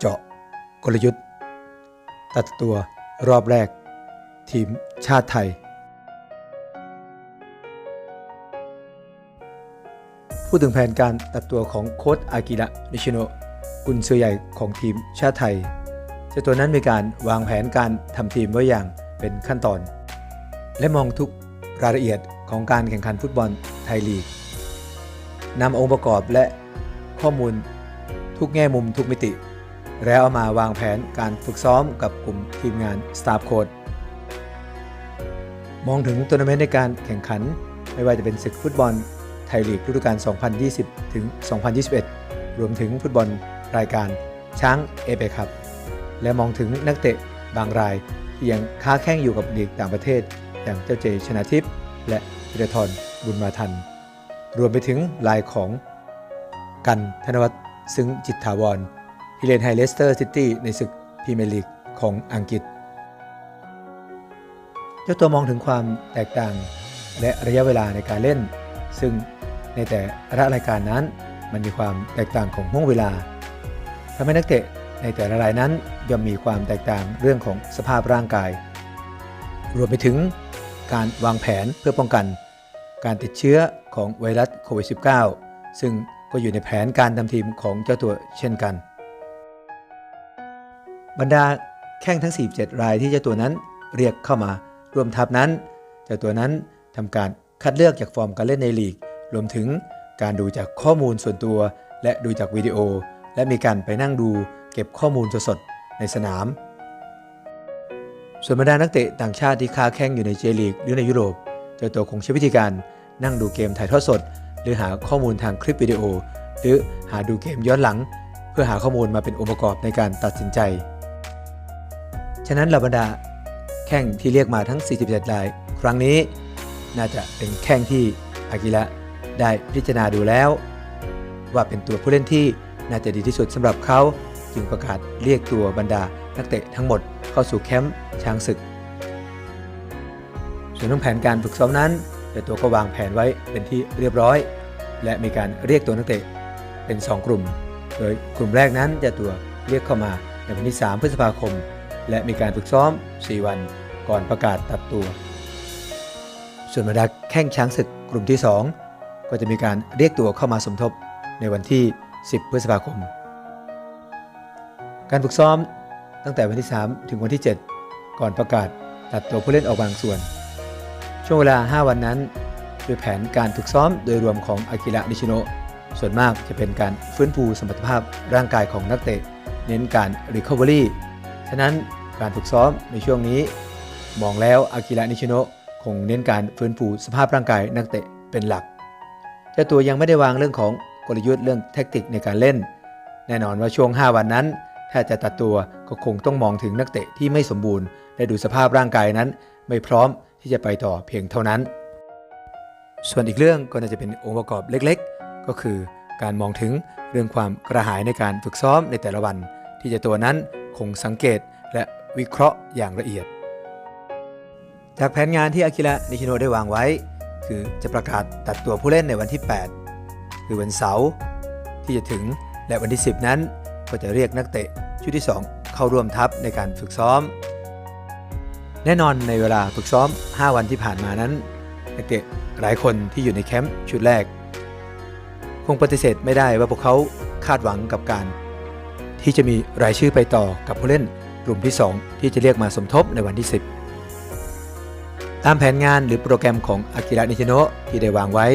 เจาะกลยุทธ์ ตัดตัวรอบแรก ทีมชาติไทย พูดถึงแผนการตัดตัวของโค้ชอากิระนิชิโนะกุนซือใหญ่ของทีมชาติไทยเจ้าตัวนั้นมีการวางแผนการทำทีมไว้อย่างเป็นขั้นตอน และมองทุกรายละเอียดของการแข่งขันฟุตบอลไทยลีกนำองค์ประกอบและข้อมูลทุกแง่มุมทุกมิติ แล้วเอามาวางแผนการฝึกซ้อมกับกลุ่มทีมงาน Staff Coach มองถึงทัวร์นาเมนต์ในการแข่งขัน ไม่ว่าจะเป็นศึกฟุตบอลไทยลีกฤดูกาล 2020 ถึง 2021 รวมถึงฟุตบอลรายการช้างเอเปครับ และมองถึงนักเตะบางรายที่ยังค้าแข่งอยู่กับลีกต่างประเทศ อย่างเจ้าเจชนาทิพย์และธีรทรบุญมาทัน รวมไปถึงลายของกันธนวัฒน์ซึ้งจิตถาวร ที่เลนไฮเลสเตอร์ซิตี้ในศึกพรีเมียร์ลีกของอังกฤษ เจ้าตัวมองถึงความแตกต่างและระยะเวลาในการเล่น ซึ่งในแต่ละรายการนั้นมันมีความแตกต่างของห่วงเวลาทำให้นักเตะในแต่ละรายนั้นย่อมมีความแตกต่างเรื่องของสภาพร่างกาย รวมไปถึงการวางแผนเพื่อป้องกัน การติดเชื้อของไวรัสโควิด -19 ซึ่งก็อยู่ในแผนการทำทีมของเจ้าตัวเช่นกัน บรรดาแข้งทั้ง 47 รายที่เจ้าตัวนั้นเรียกเข้ามาร่วมทัพนั้นเจ้าตัวนั้นทำการคัดเลือกจากฟอร์มการเล่นในลีก รวมถึงการดูจากข้อมูลส่วนตัว และดูจากวิดีโอ และมีการไปนั่งดูเก็บข้อมูลสดๆในสนาม ส่วนบรรดานักเตะต่างชาติที่ค้าแข่งอยู่ในเจลีกหรือในยุโรป เจ้าตัวคงใช้วิธีการนั่งดูเกมถ่ายทอดสด หรือหาข้อมูลทางคลิปวิดีโอ หรือหาดูเกมย้อนหลัง เพื่อหาข้อมูลมาเป็นองค์ประกอบในการตัดสินใจ ฉะนั้นเหล่าบรรดาแข่งที่เรียกมาทั้ง 47ราย ครั้งนี้น่าจะเป็นแข่งที่อากิระได้พิจารณาดูแล้ว ว่าเป็นตัวผู้เล่นที่น่าจะดีที่สุดสำหรับเขาจึงประกาศเรียกตัวบรรดานักเตะทั้งหมดเข้าสู่แคมป์ช้างศึก ส่วนเรื่องแผนการฝึกซ้อมนั้นเจ้าตัวก็วางแผนไว้เป็นที่เรียบร้อย และมีการเรียกตัวนักเตะเป็น 2 กลุ่ม โดยกลุ่มแรกนั้นเจ้าตัวเรียกเข้ามาในวันที่ 3 พฤษภาคม และมีการฝึกซ้อม 4 วันก่อนประกาศตัดตัว ส่วนบรรดาแข้งช้างศึกกลุ่มที่ 2 ก็จะมีการเรียกตัวเข้ามาสมทบในวันที่ 10 พฤษภาคม การฝึกซ้อมตั้งแต่วันที่ 3 ถึงวันที่ 7 ก่อนประกาศตัดตัวผู้เล่นออกบางส่วน ช่วงเวลา 5 วันนั้นโดยแผนการฝึกซ้อมโดยรวมของอากิระนิชิโนส่วนมากจะเป็นการฟื้นฟูสมรรถภาพร่างกายของนักเตะ เน้นการ Recovery ฉะนั้น การฝึกซ้อมในช่วงนี้ มองแล้วอากิระนิชิโนะคงเน้นการฟื้นฟูสภาพร่างกายนักเตะเป็นหลักเจ้าตัวยังไม่ได้วางเรื่องของกลยุทธ์เรื่องแทคติกในการเล่น แน่นอนว่าช่วง 5 วันนั้น ถ้าจะตัดตัวก็คงต้องมองถึงนักเตะที่ไม่สมบูรณ์ และดูสภาพร่างกายนั้น ไม่พร้อมที่จะไปต่อเพียงเท่านั้น ส่วนอีกเรื่องก็น่าจะเป็นองค์ประกอบเล็กๆ ก็คือการมองถึงเรื่องความกระหายในการฝึกซ้อมในแต่ละวัน ที่เจะตัวนั้นคงสังเกต วิเคราะห์อย่างละเอียด จากแผนงานที่อากิระนิชิโนได้วางไว้ คือจะประกาศตัดตัวผู้เล่นในวันที่ 8 คือวันเสาร์ที่จะถึงและวันที่ 10 นั้น ก็จะเรียกนักเตะชุดที่ 2 เข้าร่วมทัพในการฝึกซ้อม แน่นอนในเวลาฝึกซ้อม 5 วันที่ผ่านมานั้นนักเตะหลายคนที่อยู่ในแคมป์ชุดแรก คงปฏิเสธไม่ได้ว่าพวกเขาคาดหวังกับการ ที่จะมีรายชื่อไปต่อกับผู้เล่น กลุ่มที่ 2 ที่จะเรียกมาสมทบในวันที่ 10 ตามแผนงานหรือโปรแกรมของอากิระนิชิโนะที่ได้วางไว้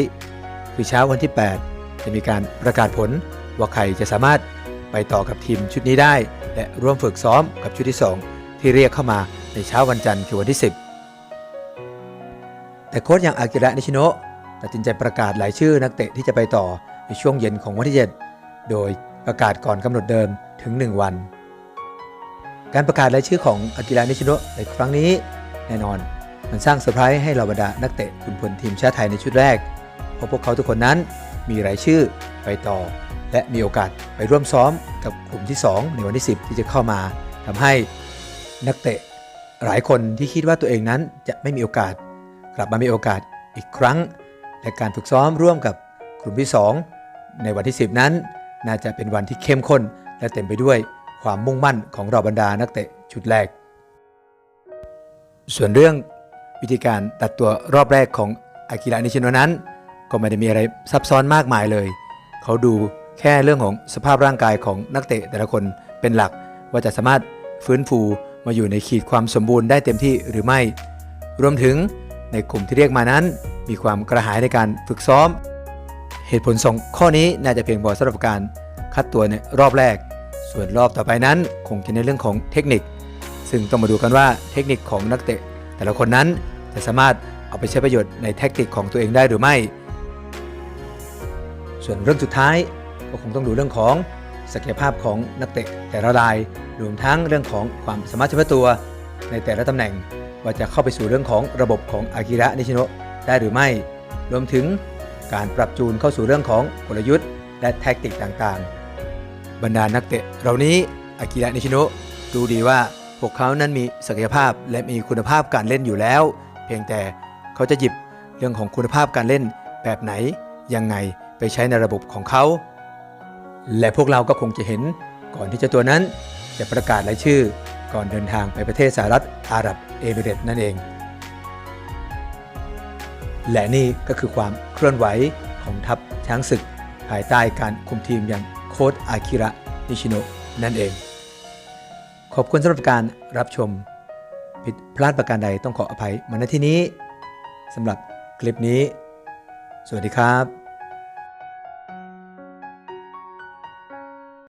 คือเช้าวันที่ 8 จะมีการประกาศผลว่าใครจะสามารถไปต่อกับทีมชุดนี้ได้ และร่วมฝึกซ้อมกับชุดที่ 2 ที่เรียกเข้ามาในเช้าวันจันทร์คือวันที่ 10 แต่โค้ชอย่างอากิระนิชิโนะตัดสินใจประกาศรายชื่อนักเตะที่จะไปต่อในช่วงเย็นของวันที่ 7 โดยประกาศก่อนกำหนดเดิมถึง 1 วัน การประกาศรายชื่อของอากิระนิชิโนะในครั้งนี้แน่นอน มันสร้างเซอร์ไพรส์ให้เหล่าบรรดานักเตะขุนพลทีมชาติไทยในชุดแรก เพราะพวกเขาทุกคนนั้นมีรายชื่อไปต่อ และมีโอกาสไปร่วมซ้อมกับกลุ่มที่ 2 ในวันที่ 10 ที่จะเข้ามาทำให้นักเตะหลายคนที่คิดว่าตัวเองนั้นจะไม่มีโอกาส กลับมามีโอกาสอีกครั้ง และการฝึกซ้อมร่วมกับกลุ่มที่ 2 ในวันที่ 10 นั้น น่าจะเป็นวันที่เข้มข้นและเต็มไปด้วย ความมุ่งมั่นของเราบรรดานักเตะชุดแรก ส่วนเรื่องวิธีการตัดตัวรอบแรกของอากิระนิชิโนนั้น ก็ไม่ได้มีอะไรซับซ้อนมากมายเลย เขาดูแค่เรื่องของสภาพร่างกายของนักเตะแต่ละคนเป็นหลักว่าจะสามารถฟื้นฟูมาอยู่ในขีดความสมบูรณ์ได้เต็มที่หรือไม่ รวมถึงในกลุ่มที่เรียกมานั้น มีความกระหายในการฝึกซ้อม เหตุผลสองข้อนี้น่าจะเพียงพอสำหรับการคัดตัวในรอบแรก ส่วนรอบต่อไปนั้นคงจะในเรื่องของเทคนิค ซึ่งต้องมาดูกันว่าเทคนิคของนักเตะ แต่ละคนนั้นจะสามารถเอาไปใช้ประโยชน์ในแท็กติกของตัวเองได้หรือไม่ ส่วนเรื่องสุดท้ายก็คงต้องดูเรื่องของศักยภาพของนักเตะแต่ละราย รวมทั้งเรื่องของความสามารถเฉพาะตัวในแต่ละตำแหน่งว่าจะเข้าไปสู่เรื่องของระบบของอากิระนิชิโนะได้หรือไม่ รวมถึงการปรับจูนเข้าสู่เรื่องของกลยุทธ์ และแท็กติกต่างๆ บรรดานักเตะเหล่านี้อากิระนิชิโนะรู้ดีว่าพวกเขานั้นมีศักยภาพและมีคุณภาพการเล่นอยู่แล้ว เพียงแต่เขาจะหยิบเรื่องของคุณภาพการเล่นแบบไหนยังไงไปใช้ในระบบของเขา และพวกเราก็คงจะเห็นก่อนที่เจ้าตัวนั้น จะประกาศรายชื่อก่อนเดินทางไปประเทศสหรัฐอาหรับเอมิเรตส์นั่นเอง และนี่ก็คือความเคลื่อนไหวของทัพช้างศึก ภายใต้การคุมทีมอย่าง โค้ดอากิระนิชิโนะนั่นเอง ขอบคุณสำหรับการรับชม ผิดพลาดประการใดต้องขออภัยมาณที่นี้สำหรับคลิปนี้ สวัสดีครับ